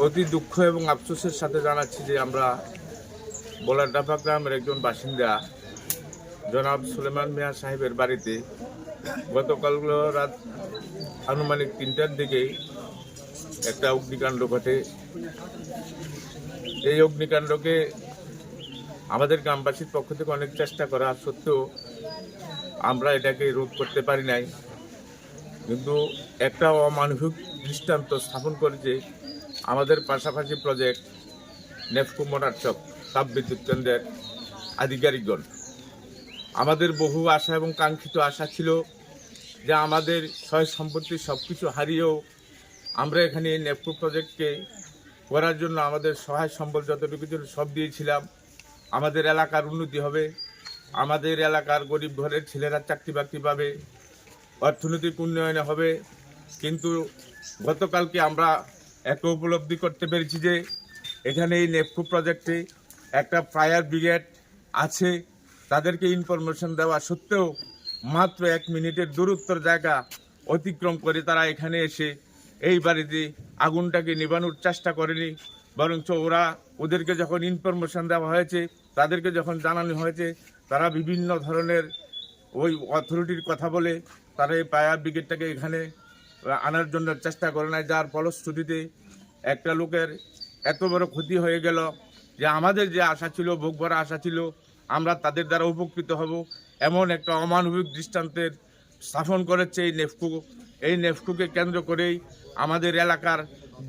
অতি দুঃখ এবং আফসোসের সাথে জানাচ্ছি যে আমরা বোলারডাফা গ্রামের একজন বাসিন্দা, জনাব সুলেমান মিয়া সাহেবের বাড়িতে গতকাল রাত আনুমানিক তিনটার দিকে একটা অগ্নিকাণ্ড ঘটে। এই অগ্নিকাণ্ডকে আমাদের গ্রামবাসীর পক্ষ থেকে অনেক চেষ্টা করা সত্ত্বেও আমরা এটাকে রোধ করতে পারি নাই। কিন্তু একটা অমানবিক দৃষ্টান্ত স্থাপন করেছে আমাদের পাশাপাশি প্রজেক্ট নেফকো মোটারচক তাপবিদ্যুৎ কেন্দ্রের আধিকারিকগণ। আমাদের বহু আশা এবং কাঙ্ক্ষিত আশা ছিল যে আমাদের সয় সম্পত্তি সব কিছু হারিয়েও আমরা এখানে নেফকো প্রজেক্টকে করার জন্য আমাদের সহায় সম্বল যতটুকু ছিল সব দিয়েছিলাম। আমাদের এলাকার উন্নতি হবে, আমাদের এলাকার গরিব ঘরের ছেলেরা চাকরি বাকরি পাবে, অর্থনৈতিক উন্নয়নে হবে। কিন্তু গতকালকে আমরা একটা উপলব্ধি করতে পেরেছি যে এখানে এই নেপকো প্রজেক্টে একটা ফায়ার ব্রিগেড আছে। তাদেরকে ইনফরমেশন দেওয়া সত্ত্বেও মাত্র এক মিনিটের দূরত্বর জায়গা অতিক্রম করে তারা এখানে এসে এই বাড়িতে আগুনটাকে নিবানোর চেষ্টা করেনি। বরঞ্চ ওরা ওদেরকে যখন ইনফরমেশন দেওয়া হয়েছে, তাদেরকে যখন জানানো হয়েছে, তারা বিভিন্ন ধরনের ওই অথরিটির কথা বলে তারা এই ফায়ার ব্রিগেডটাকে এখানে আনার জন্য চেষ্টা করে নাই, যার ফলশ্রুতিতে একটা লোকের এত বড় ক্ষতি হয়ে গেল যে আমাদের যে আশা ছিল, ভোগ ভরা আশা ছিল, আমরা তাদের দ্বারা উপকৃত হব। এমন একটা অমানবিক দৃষ্টান্তের স্থাপন করেছে এই নেফকো। এই নেফকোকে কেন্দ্র করেই আমাদের এলাকার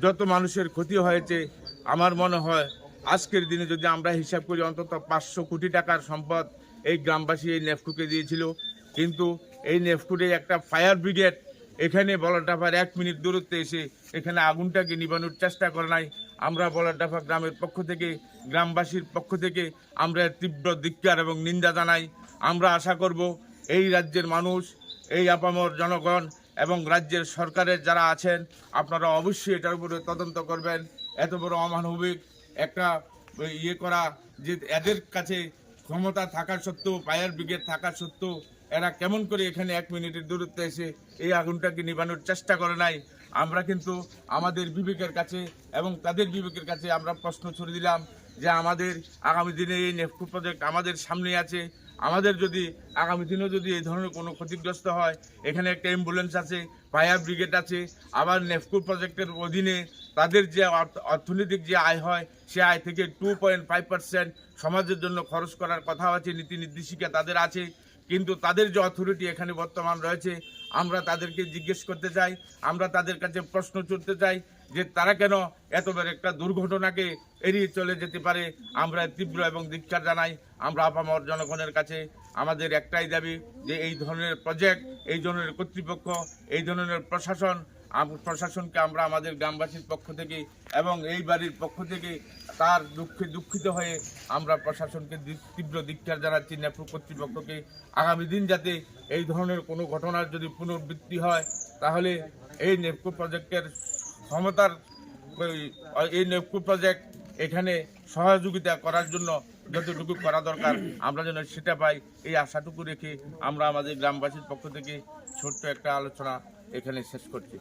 যত মানুষের ক্ষতি হয়েছে, আমার মনে হয় আজকের দিনে যদি আমরা হিসাব করি, অন্তত পাঁচশো কোটি টাকার সম্পদ এই গ্রামবাসী এই নেফকুকে দিয়েছিল। কিন্তু এই নেফকুটে একটা ফায়ার ব্রিগেড এখানে বলাটাফার এক মিনিট দূরত্বে এসে এখানে আগুনটাকে নিবানোর চেষ্টা করে নাই। আমরা বলাটাফা গ্রামের পক্ষ থেকে, গ্রামবাসীর পক্ষ থেকে আমরা তীব্র ধিক্কার এবং নিন্দা জানাই। আমরা আশা করব এই রাজ্যের মানুষ, এই আপামর জনগণ এবং রাজ্যের সরকারের যারা আছেন, আপনারা অবশ্যই এটার উপরে তদন্ত করবেন। এত বড় অমানবিক একটা ইয়ে করা যে এদের কাছে ক্ষমতা থাকা সত্ত্বেও, ফায়ার ব্রিগেড থাকা সত্ত্বেও, এরা কেমন করে এখানে এক মিনিটের দূরত্বে এসে এই আগুনটাকে নিবানোর চেষ্টা করে নাই? আমরা কিন্তু আমাদের বিবেকের কাছে এবং তাদের বিবেকের কাছে আমরা প্রশ্ন ছড়ে দিলাম যে আমাদের আগামী দিনে এই নেফকো প্রজেক্ট আমাদের সামনে আছে। আমাদের যদি আগামী দিনেও যদি এই ধরনের কোনো ক্ষতিগ্রস্ত হয়, এখানে একটা অ্যাম্বুলেন্স আছে ফায়ার ব্রিগেড আছে, আবার নেফকো প্রজেক্টের অধীনে তাদের যে অর্থ- অর্থনৈতিক যে আয় হয়, সে আয় থেকে টু পয়েন্ট ফাইভ পার্সেন্ট সমাজের জন্য খরচ করার কথা আছে, নীতি নির্দেশিকা তাদের আছে, কিন্তু তাদের যে অথরিটি এখানে বর্তমান রয়েছে, আমরা তাদেরকে জিজ্ঞেস করতে চাই, আমরা তাদের কাছে প্রশ্ন তুলতে চাই যে তারা কেন এত বড় একটা দুর্ঘটনাকে এড়িয়ে চলে যেতে পারে? আমরা তীব্র এবং ধিক্ষার জানাই। আমরা আপামর জনগণের কাছে আমাদের একটাই দাবি যে এই ধরনের প্রজেক্ট এই ধরনের কর্তৃপক্ষ, এই ধরনের প্রশাসন প্রশাসনকে আমরা আমাদের গ্রামবাসীর পক্ষ থেকে এবং এই বাড়ির পক্ষ থেকে তার দুঃখে দুঃখিত হয়ে আমরা প্রশাসনকে তীব্র ধিক্ষার জানাচ্ছি নেপ্রো কর্তৃপক্ষকে। আগামী দিন যাতে এই ধরনের কোনো ঘটনার যদি পুনর্বৃত্তি হয়, তাহলে এই নেপকো প্রজেক্টের ক্ষমতার এই নেপকু প্রজেক্ট এখানে সহযোগিতা করার জন্য যতটুকু করা দরকার, আমরা যেন সেটা পাই। এই আশাটুকু রেখে আমরা আমাদের গ্রামবাসীর পক্ষ থেকে ছোট্ট একটা আলোচনা এখানে শেষ করছি।